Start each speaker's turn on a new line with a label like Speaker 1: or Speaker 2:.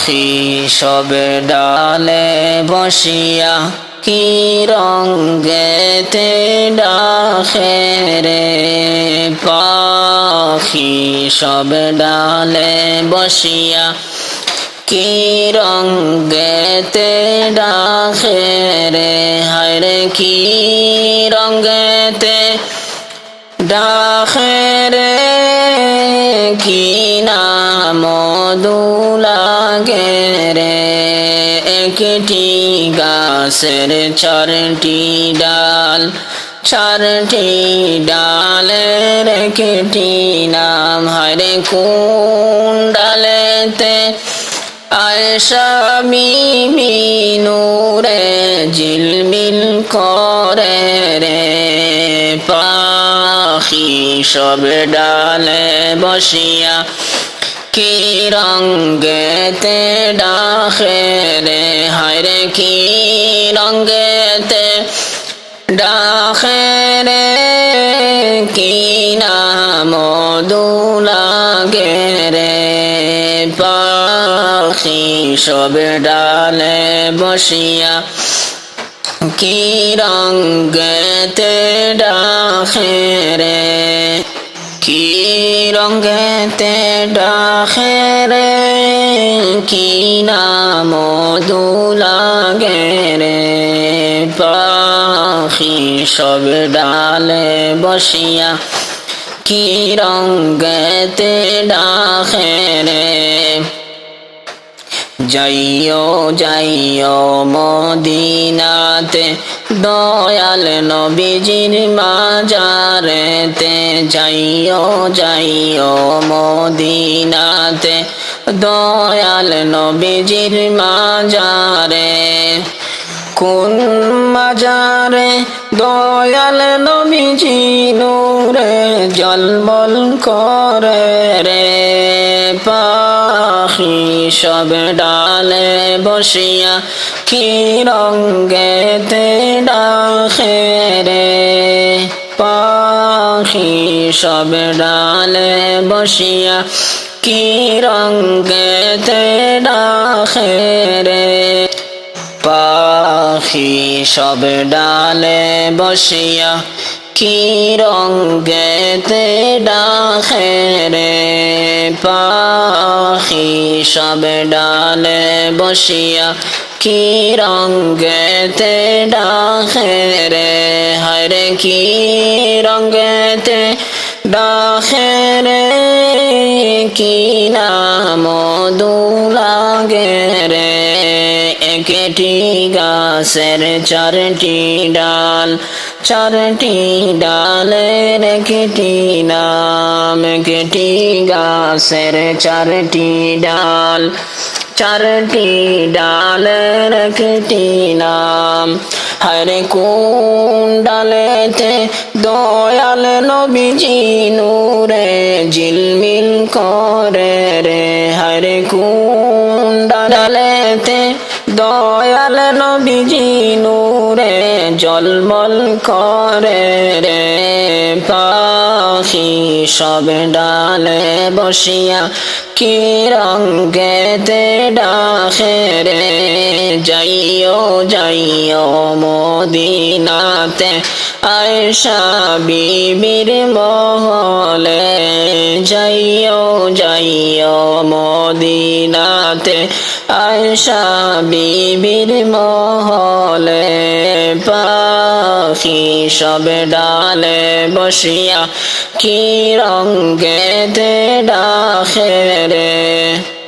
Speaker 1: পাখি সব ডালে বসিয়া কি রঙ্গেতে ডাকে রে? পাখি সব ডালে বসিয়া কি রঙ্গেতে ডাকে রে? হায়রে কি রঙ্গেতে ডাকে রে কি নাম দুলাগে রে? একটি গাছের চারটি ডাল, চারটি ডালের একটি নাম হরে কোন ডালেতে? আয়সা বিবি নূরে জিলমিল করে রে পাখি সব ডালে বসিয়া কি রঙ্গেতে ডাকে রে? হায়রে কি রঙ্গেতে ডাকে রে? কি নাম দুলাগে রে? পাখি সব ডালে বসিয়া কি রঙ্গেতে ডাকে রে কি রঙ্গেতে ডাকে রে কি নাম দুলাগে রে পাখি সব ডালে বসিয়া কি রঙ্গেতে ডাকে রে যাইও যাইও মদিনাতে। দয়াল নবীজির মাজারেতে যাইও যাইও মদিনাতে। দয়াল নবীজির মাজারে, কোন মাজারে? দয়াল নবীজি নূরে জলমল করে। সব ডালে বসিয়া কি রঙ্গেতে ডাকে রে? পাখি সব ডালে বসিয়া কি রঙ্গেতে ডাকে রে? পাখি সব ডালে বসিয়া কি রঙ্গেতে ডাকে রে? পাখি সব ডালে বসিয়া কি রঙ্গেতে ডাকে রে? হরে কি রঙ্গেতে ডাকে রে? কি নাম দুলাগে রে? একটি গাছের চারটি ডাল চারটি ডালের একটি নাম একটি গাছের চারটি ডাল চারটি ডালের একটি নাম হরে কোন ডালেতে দয়াল নবীজি নূরে জিলমিল করে রে হরে কোন নূরে জলমল করে রে। পাখি সব ডালে বসিয়া কি রঙ্গেতে ডাকে রে যাইও যাইও মদিনাতে। আয়সা বিবির মহলে যাইও যাইও মদিনাতে। আয়সা বিবির মহলে পাখি সব ডালে বসিয়া, কি রঙ্গেতে ডাকে রে?